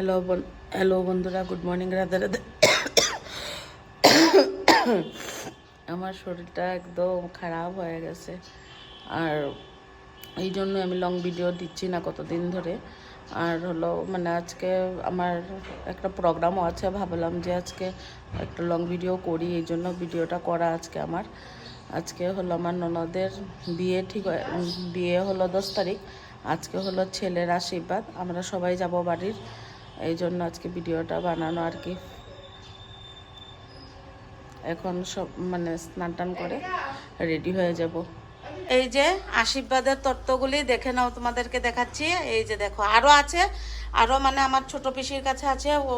Hello hello বন্ধুরা good morning Radhe Radhe. আমার শরীরটা একদম খারাপ হয়ে গেছে। আর এই জন্য আমি লং ভিডিও দিচ্ছি না কতদিন ধরে। আর হলো মানে আজকে আমার একটা প্রোগ্রামও আছে, ভাবলাম যে আজকে একটা লং ভিডিও করি, এই জন্য ভিডিওটা করা আজকে আমার। আজকে হলো আমার ননদের বিয়ে, ঠিক বিয়ে হলো দশ তারিখ। আজকে হলো ছেলের আশীর্বাদ, আমরা সবাই যাব বাড়ির। এই জন্য আজকে ভিডিওটা বানানো আর কি। এখন সব মানে স্নান টান করে রেডি হয়ে যাব। এই যে আশীর্বাদের তত্ত্বগুলি দেখে নাও তোমাদেরকে দেখাচ্ছি। এই যে দেখো আরও আছে আরও মানে আমার ছোট পিসির কাছে আছে। ও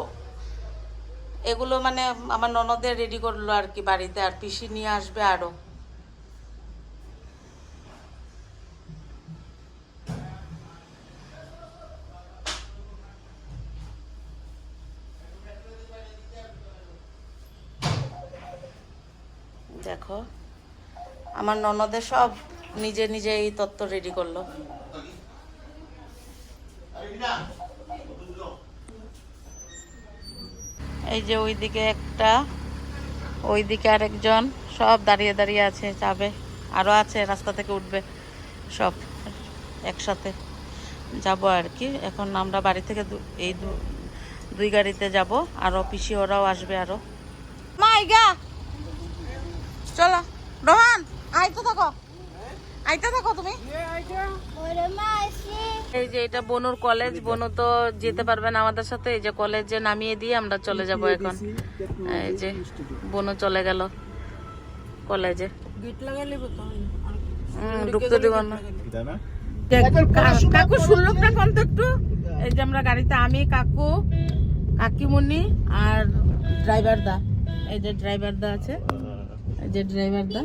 এগুলো মানে আমার ননদের রেডি করল আর কি বাড়িতে, আর পিসি নিয়ে আসবে আরও দেখো। আমার ননদের সব নিজে নিজে এই তত্ত্ব রেডি করল। এই যে ওইদিকে একটা, ওইদিকে আরেকজন সব দাঁড়িয়ে দাঁড়িয়ে আছে, যাবে। আরও আছে, রাস্তা থেকে উঠবে সব একসাথে। যাব আর কি। এখন আমরা বাড়ি থেকে এই দুই গাড়িতে যাব। আরও পিসি ওরাও আসবে আরও মাইগা চলো। রোহান আইতে থাকো। আইতে থাকো তুমি। এই যে এটা বনুর কলেজ বনু তো যেতে পারবে না আমাদের সাথে। এই যে কলেজে নামিয়ে দিয়ে আমরা চলে যাব এখন। এই যে বনু চলে গেল কলেজে হুম, ঢুকতে দিব না। কাকু শুনলোকটা কোন তো একটু? এই যে আমরা গাড়িতে আমি কাকু কাকিমুনি আর ড্রাইভার দা। এই যে ড্রাইভার দা আছে। এই যে ড্রাইভারদা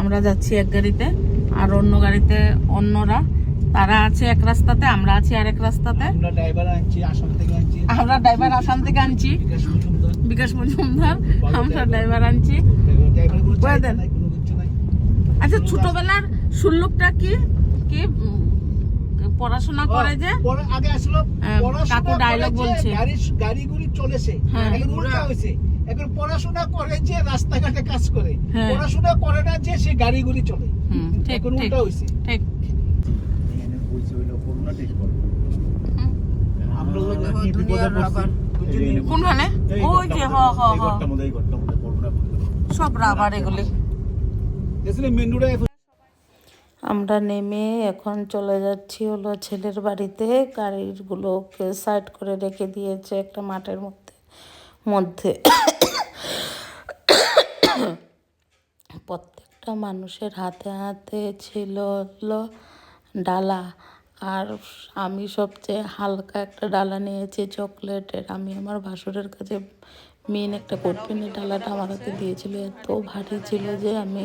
আমরা যাচ্ছি এক গাড়িতে আর অন্য গাড়িতে অন্যরা। তারা আছে এক রাস্তাতে আমরা আছি আরেক রাস্তাতে। আমরা ড্রাইভার আনছি আসাম থেকে আনছি। আমরা ড্রাইভার আসাম থেকে আনছি। বিকাশ মজুমদার। আমরা ড্রাইভার আনছি। আচ্ছা ছোটবেলার সুল্লুকটা কি? কি? পড়াশোনা করে যে আগে আসলো হ্যাঁ, কাকু যে বলছে। গাড়ি গাড়িগুলি চলেছে। হ্যাঁ। উল্টা হয়েছে। এখন পড়াশোনা করে যে রাস্তাঘাটে কাজ করে হ্যাঁ। পড়াশোনা করে না যে সে গাড়িগুলি চলে। এখন উল্টা হয়েছে। ঠিক? কোনখানে? ওই যে হ হ হ। সব রাবার এগুলি। মেনুরা আমরা নেমে এখন চলে যাচ্ছি হলো ছেলের বাড়িতে। গাড়িগুলোকে সাইড করে রেখে দিয়েছে একটা মাঠের মধ্যে মধ্যে। প্রত্যেকটা মানুষের হাতে হাতে ছিল হলো ডালা। আর আমি সবচেয়ে হালকা একটা ডালা নিয়েছি, চকলেটের। আমি আমার ভাসুরের কাছে মেন একটা কোটপিনি ডালাটা আমার হাতে দিয়েছিল, এত ভারী ছিল যে আমি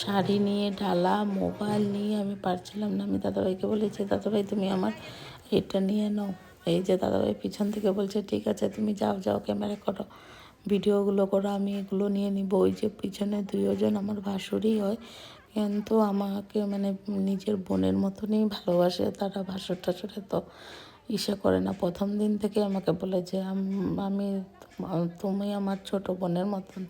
শাড়ি নিয়ে, ডালা, মোবাইল নিয়ে আমি পারছিলাম না। আমি দাদাভাইকে বলেছি, দাদাভাই, তুমি আমার এটা নিয়ে নাও। এই যে দাদাভাই পিছন থেকে বলছে, ঠিক আছে, তুমি যাও যাও, ক্যামেরা করো, ভিডিওগুলো করো, আমি এগুলো নিয়ে নিব। ওই যে পিছনে দুইজন আমার ভাসুরই হয়, কিন্তু আমাকে মানে নিজের বোনের মতনই ভালোবাসে, তারা ভাসুর টাসুরে তো ইসে করে না। প্রথম দিন থেকে আমাকে বলে যে আমি তোমা- আমার ছোট বোনের মতন।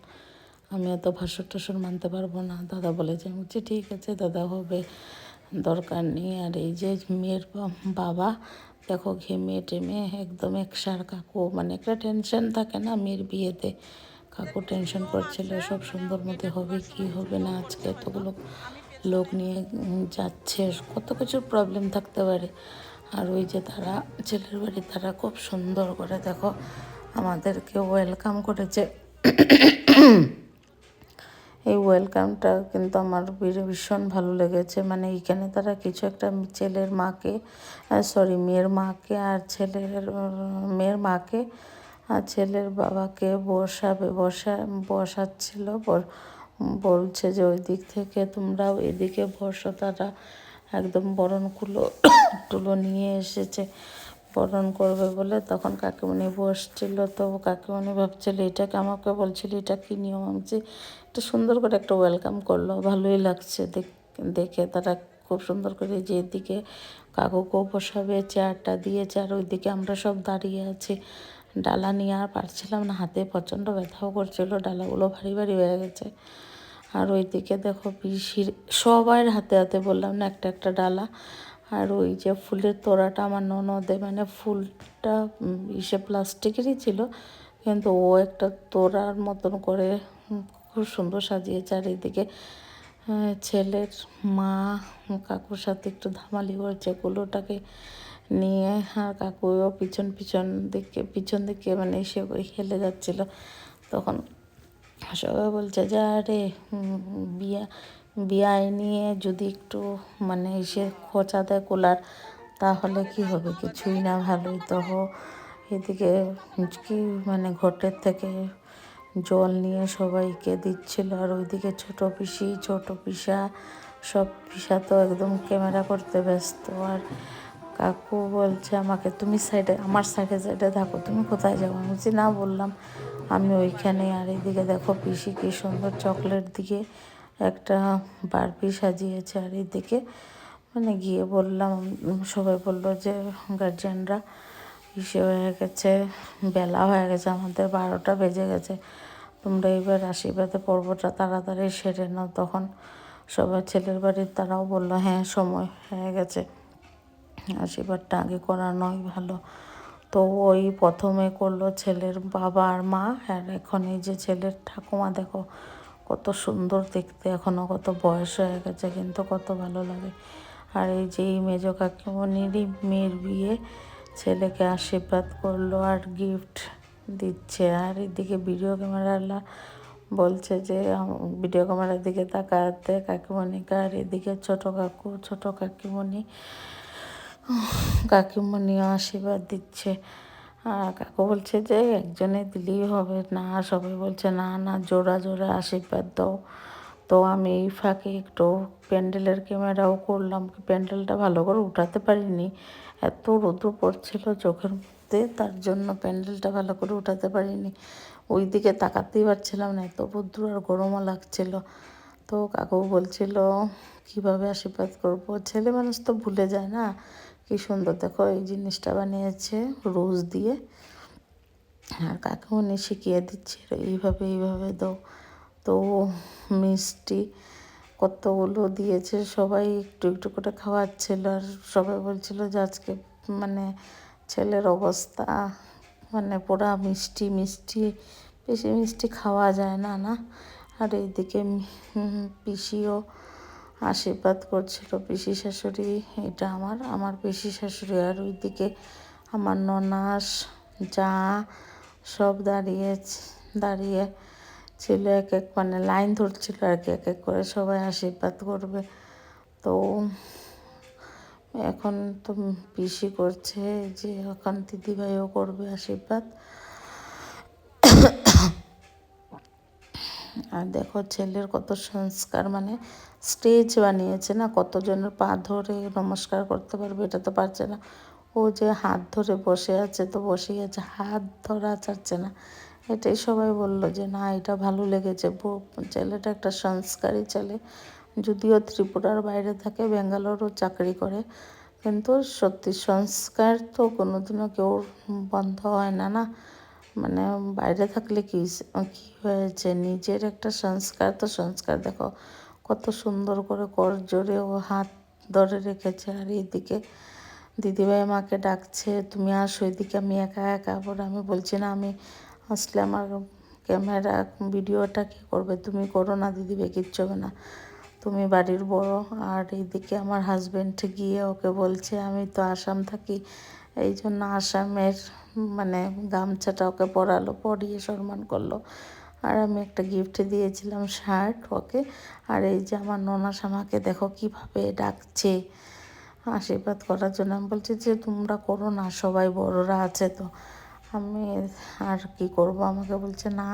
আমি এত ভাসুর টাসর মানতে পারব না। দাদা বলেছে, আমি বলছি, ঠিক আছে, দাদা, হবে। দরকার নেই। আর এই যে মেয়ের বাবা, দেখো ঘেমে টেমে একদম একসার কাকু মানে একটা টেনশন থাকে না মেয়ের বিয়েতে। কাকু টেনশন করছিল, সব সুন্দর মতো হবে কি, হবে না, আজকে এতগুলো লোক নিয়ে যাচ্ছে, কত কিছু প্রবলেম থাকতে পারে। আর ওই যে তারা, ছেলের বাড়ি তারা খুব সুন্দর করে, দেখো আমাদেরকে ওয়েলকাম করেছে। এই ওয়েলকামটা কিন্তু আমার ভীষণ- ভালো লেগেছে। মানে এখানে তারা কিছু একটা ছেলের মাকে সরি মেয়ের মাকে আর ছেলের মেয়ের মাকে আর ছেলের বাবাকে বসাবে, বসা বসাচ্ছিল। বল- বলছে যে ওই দিক থেকে তোমরাও এদিকে বসো। তারা একদম বরণকুলো টুলো নিয়ে এসেছে। বরণ করবে বলে তখন কাকিমণি বসছিল। তো কাকিমণি ভাবছিল, এটাকে আমাকে বলছিল, এটা কি নিয়ম? আমি এটা সুন্দর করে একটা ওয়েলকাম করল, ভালোই লাগছে। দেখ- তারা খুব সুন্দর করে যে এদিকে কাকুকেও বসাবে, চেয়ারটা দিয়েছে আর ওইদিকে আমরা সব দাঁড়িয়ে আছি। ডালা নিয়ে আর পারছিলাম না, হাতে প্রচণ্ড ব্যথাও করছিল, ডালাগুলো ভারী ভারী হয়ে গেছে। আর ওইদিকে দেখো পিসির সবার হাতে হাতে বললাম না, একটা একটা ডালা। আর ওই যে ফুলের তোড়াটা আমার ননদে মানে ফুলটা ইসে প্লাস্টিকেরই ছিল। কিন্তু ও একটা তোড়ার মতন করে খুব সুন্দর সাজিয়ে চারিদিকে ছেলের মা, কাকুর সাথে একটু ধামালি করছে কুলোটাকে নিয়ে আর কাকুও পিছন পিছন দিকে পিছন দিকে মানে ওই হেলে যাচ্ছিল। তখন সবাই বলছে, যে আরে বিয়া বিয়ায় নিয়ে যদি একটু মানে এসে খোঁচা দেয় কোলার, তাহলে কি হবে? কিছুই না, ভালোই তো। এদিকে কি মানে ঘটের থেকে জল নিয়ে সবাইকে দিচ্ছিল, আর ওইদিকে ছোট পিসি, ছোট পিসা, সব পিসা তো একদম ক্যামেরা করতে ব্যস্ত। আর কাকু বলছে, আমাকে তুমি সাইডে, আমার সাইডে সাইডে থাকো, তুমি কোথায় যাব আমি বলছি, না বললাম, আমি ওইখানে। আর এইদিকে দেখো পিসি কি সুন্দর চকলেট দিয়ে একটা বারবি সাজিয়েছে আর এইদিকে মানে গিয়ে বললাম, সবাই বলল যে গার্জিয়ানরা ইসে হয়ে গেছে, বেলা হয়ে গেছে, আমাদের বারোটা বেজে গেছে। তোমরা এবার আশীর্বাদে পর্বটা তাড়াতাড়ি সেরে নাও। তখন সবাই ছেলের বাড়ির তারাও বলল হ্যাঁ সময় হয়ে গেছে। আশীর্বাদটা আগে করানোই ভালো। তো ওই প্রথমে করল ছেলের বাবা আর মা, আর এখন এই যে ছেলের ঠাকুমা, দেখো কত সুন্দর দেখতে এখনও কত বয়স হয়ে গেছে, কিন্তু কত ভালো লাগে। আর এই যে মেজ কাকিমণিরই মেয়ের বিয়ে, ছেলেকে আশীর্বাদ করল আর গিফট দিচ্ছে। আর এদিকে ভিডিও ক্যামেরালা বলছে যে ভিডিও ক্যামেরার দিকে তাকাতে কাকিমণিকে, আর এদিকে ছোট কাকু, ছোট কাকিমণি কাকিমণিও আশীর্বাদ দিচ্ছে। আর কাকু বলছে যে একজনে দিলেই হবে। না, সবাই বলছে, না না, জোড়া জোড়া আশীর্বাদ দাও। তো আমি এই ফাঁকে একটু প্যান্ডেলের ক্যামেরাও করলাম। প্যান্ডেলটা ভালো করে উঠাতে পারিনি। এত রৌদ্র পড়ছিল চোখের মধ্যে, তার জন্য প্যান্ডেলটা ভালো করে উঠাতে পারিনি। ওই দিকে তাকাতেই পারছিলাম না, এত রৌদ্র আর গরমও লাগছিল। তো কাকু বলছিল, কীভাবে আশীর্বাদ করব? ছেলে মানুষ তো ভুলে যায় না। কি সুন্দর, দেখো এই জিনিসটা বানিয়েছে রোজ দিয়ে। আর কাকুমনি শিখিয়ে দিচ্ছে এইভাবে এইভাবে দাও। তো মিষ্টি কতগুলো দিয়েছে, সবাই একটু একটু করে খাওয়াচ্ছিল আর সবাই বলছিল যে আজকে মানে ছেলের অবস্থা মানে পুরা মিষ্টি মিষ্টি, বেশি মিষ্টি খাওয়া যায় না না। আর এইদিকে পিসিও আশীর্বাদ করছিল পিসি শাশুড়ি, এটা আমার আমার পিসি শাশুড়ি আর ওইদিকে আমার ননাস, যা সব দাঁড়িয়ে দাঁড়িয়ে ছিল এক এক মানে লাইন ধরছিল আর কি, এক এক করে সবাই আশীর্বাদ করবে। তো এখন তো পিসি করছে যে এখন দিদিভাইও করবে আশীর্বাদ। আর দেখো ছেলের কত সংস্কার মানে স্টেজ বানিয়েছে না, কতজনের পা ধরে নমস্কার করতে পারবে এটা তো পারছে না। ও যে হাত ধরে বসে আছে তো বসেই আছে, হাত ধরা চাচ্ছে না। এটাই সবাই বলল যে, না, এটা ভালো লেগেছে। ছেলেটা একটা সংস্কারী ছেলে, যদিও ত্রিপুরার বাইরে থাকে, ব্যাঙ্গালোরও চাকরি করে, কিন্তু সত্যি সংস্কার তো কোনোদিনও কেউ বন্ধ হয় না না? মানে বাইরে থাকলে কি কি হয়েছে? নিজের একটা সংস্কার তো সংস্কার, দেখো। কত সুন্দর করে কর জোরে ও হাত ধরে রেখেছে। আর এইদিকে দিদিভাই আমাকে ডাকছে, তুমি আসো, এদিকে আমি একা একা আবার আমি বলছি, না, আমি আসলে আমার ক্যামেরা ভিডিওটা কে করবে? তুমি করো না, দিদিভাই কিচ্ছু হবে না। তুমি বাড়ির বড়। আর এইদিকে আমার হাজবেন্ড গিয়ে ওকে বলছে, আমি তো আসাম থাকি এই জন্য আসামের মানে গামছাটা ওকে পরালো, পরিয়ে সম্মান করল। আর আমি একটা গিফট দিয়েছিলাম শার্ট ওকে। আর এই যে আমার ননাস আমাকে দেখো কীভাবে ডাকছে, আশীর্বাদ করার জন্য। আমি বলছি যে, তোমরা করো না, সবাই বড়রা আছে তো। আমি আর কি করব? আমাকে বলছে, না,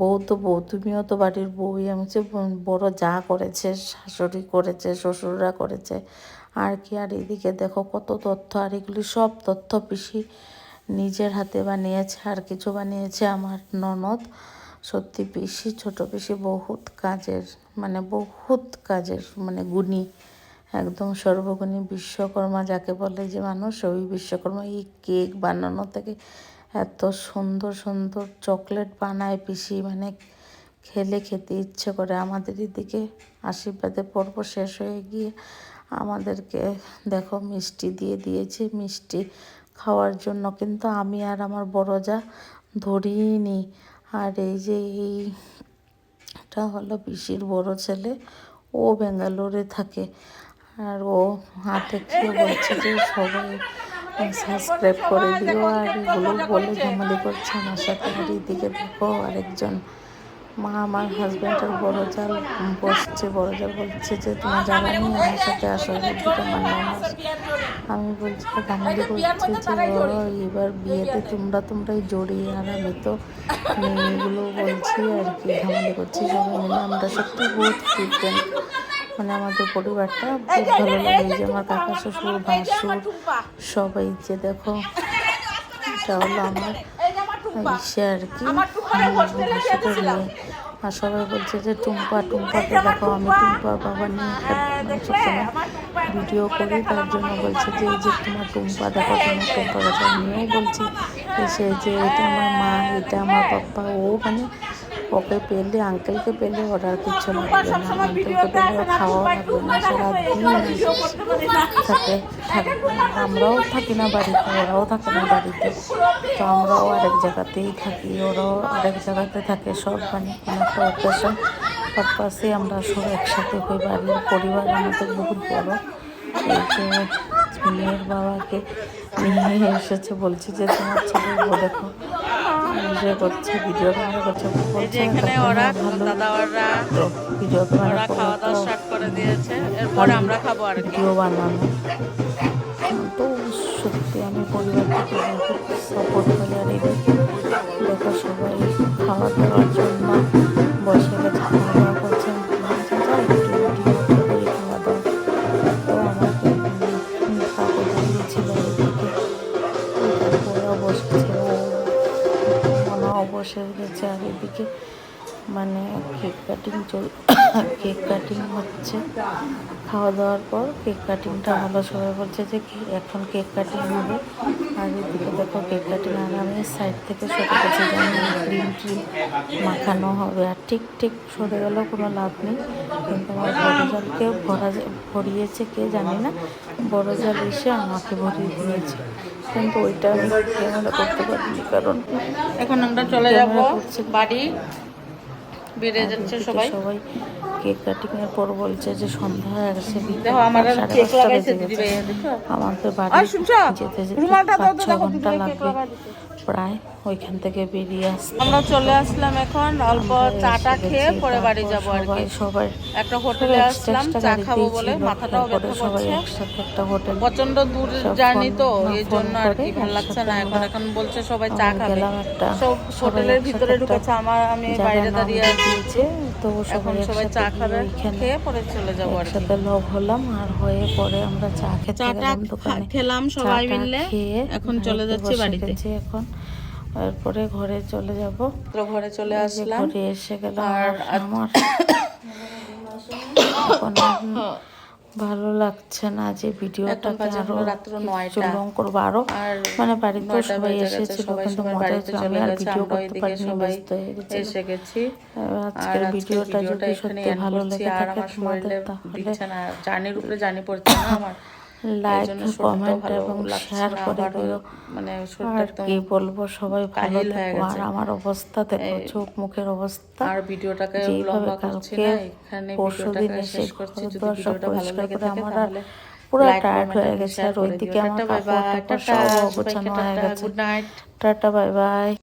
বউ তো বউ, তুমিও তো বাড়ির বউই। আমি যে বড় যা করেছে, শাশুড়ি করেছে, শ্বশুররা করেছে। আর কি, আর এদিকে দেখো কত তথ্য, আর এগুলি সব তথ্য পিসি নিজের হাতে বানিয়েছে আর কিছু বানিয়েছে আমার ননদ। সত্যি পিসি ছোট পিসি বহুত কাজের মানে বহুত কাজের মানে গুণী। একদম সর্বগুণী বিশ্বকর্মা যাকে বলে যে মানুষ, ওই বিশ্বকর্মা এই কেক বানানো থেকে এত সুন্দর সুন্দর চকলেট বানায় পিসি মানে খেলে খেতে ইচ্ছে করে। আমাদের এদিকে আশীর্বাদে পর্ব শেষ হয়ে গিয়ে আমাদেরকে দেখো মিষ্টি দিয়ে দিয়েছে। মিষ্টি খাওয়ার জন্য, কিন্তু আমি আর আমার বড় যা ধরিনি। আর এই যে এইটা হলো পিসির বড় ছেলে, ও ব্যাঙ্গালোরে থাকে। আর ও হাতে খেয়ে বলছে যে সবাই সাবস্ক্রাইব করে দিও, আর এগুলো বলে ঝামেলি করছে আমার সাথে। আর এইদিকে দেখো আরেকজন, মা আমার হাজব্যান্ড আর বড় জাল বসছে, বড় জাল বলছে যে, তোমার যাবে নি আমার সাথে আসো দিকে মানলাম আমি বলছি ঝামেলি করছে যে এবার বিয়েতে তোমরা তোমরাই জড়িয়ে আর আমি তো এগুলো বলছি আর কি ঝামেলি করছি সবাই মিলে আমরা সত্যি বহুত ফ্রিকুয়েন্ট মানে আমাদের পরিবারটা খুব ভালো লাগে এই যে আমার কাকা শ্বশুর ভাসুর সবাই যে দেখো এটা হলো আমার ইসে আর কি। আর সবাই বলছে যে টুম্পা টুম্পাকে দেখো আমি টুম্পা। বাবা নিয়ে একটা মানে সবসময় ভিডিও করি তার জন্য বলছে যে এই যে তোমার টুম্পা দেখো তোমার টুম্পা কথা আমিও বলছি সে যে এটা আমার মা এটা আমার পাপ্পা ও মানে ওকে পেলে আঙ্কেলকে পেলে ওর আর কিচ্ছু লাগবে না আঙ্কেলকে পেলে ওর খাওয়া লাগবে না সারাদিন থাকে আমরাও থাকি না বাড়িতে ওরাও থাকে না বাড়িতে। তো আমরাও আরেক জায়গাতেই থাকি ওরাও আরেক জায়গাতে থাকে সব মানে কোনো একটা অকেশন পারপাসে আমরা সব একসাথে হই বাড়ির পরিবার আমাদের বহুত বড়। মেয়ের বাবাকে নিয়ে এসেছে বলছি যে তোমার ছেলে দেখো করছে ভিডিও ক্যামেরা করছে বলছে এখানে ওরা দাদা ওরা ভিডিও ক্যামেরা খাওয়া দাওয়া স্টার্ট করে দিয়েছে এরপর আমরা খাব আর ভিডিও বানানো। তো সত্যি আমি পরিবার সাপোর্ট করি আর দেখো দেখো সবাই খাওয়া দাওয়ার জন্য কাটিং চল কেক কাটিং হচ্ছে। খাওয়া দাওয়ার পর কেক কাটিংটা হলো সবাই বলছে যে এখন কেক কাটিং হবে। আর এদিকে দেখো কেক কাটিং আর আমি সাইড থেকে সরে গেছি যেমন ক্রিম ট্রিম মাখানো হবে। আর ঠিক ঠিক সরে গেলেও কোনো লাভ নেই। কিন্তু আমার বড় জালকে ভরা ভরিয়েছে কে জানি না। বড় জাল এসে আমাকে ভরিয়ে দিয়েছে। কিন্তু ওইটা আমি ক্যামেরা করতে পারিনি কারণ এখন আমরা চলে যাব করছে। বাড়ি যাচ্ছে সবাই। সবাই কেক কাটিং এর পর বলছে যে সন্ধ্যা হয়ে গেছে আমার আমাদের আর বাড়ি শুনছো? যেতে যেতে পাঁচ তো ছ ঘণ্টা কেক লাগবে। প্রায় ওইখান থেকে বেরিয়ে আসতে। আমরা চলে আসলাম এখন অল্প চাটা খেয়ে পরে বাড়ি যাব আর কি। সবাই একটা হোটেলে আসলাম চা খাব বলে মাথাটাও ব্যথা সবাই একসাথে একটা হোটেল প্রচণ্ড দূর জার্নি তো এই জন্য আর কি ভালো লাগছে না। এখন এখন বলছে সবাই চা খাবে। সব হোটেলের ভিতরে ঢুকেছে আমার আমি বাইরে দাঁড়িয়ে আছি। দিয়েছে তো এখন সবাই চা খাবে খেয়ে পরে চলে যাব আর কি। লগ হলাম আর হয়ে পরে আমরা চা খেতে চাটা গেলাম দোকানে। খেলাম সবাই মিলে এখন চলে যাচ্ছি বাড়িতে। এখন। এরপরে ঘরে চলে যাব। তো ঘরে চলে আসলাম। ঘরে এসে গেলাম আর আমার ভালো লাগছে না যে ভিডিওটাকে বাজে আরও। লং করব আরও। মানে বাড়িতে সবাই এসেছিল সবাই কিন্তু মজা হচ্ছিল আমি আর ভিডিও করতে পারিনি ব্যস্ত হয়ে গেছি এসে গেছি। আজকের ভিডিওটা যদি সত্যি ভালো। লেগে থাকে শরীরে তোমাদের তাহলে জার্নির উপরে জার্নি পড়ছে না আমার। লাইক কমেন্ট এবং শেয়ার করে দিও। মানে আর কি বলব সবাই ভালো হয়ে থেকো। আর আমার অবস্থা দেখো চোখ মুখের অবস্থা। আর ভিডিওটাকে লম্বা করছি না এখানে ভিডিওটাকে শেষ করছি। যদি ভিডিওটা ভালো লেগে থাকে তাহলে পুরো টায়ার্ড হয়ে গেছে। আর ওইদিকে আমার বাই কাপড় বাই টাপড় সব সবাইকে অগোছানো হয়ে গেছে। Good night tata bye bye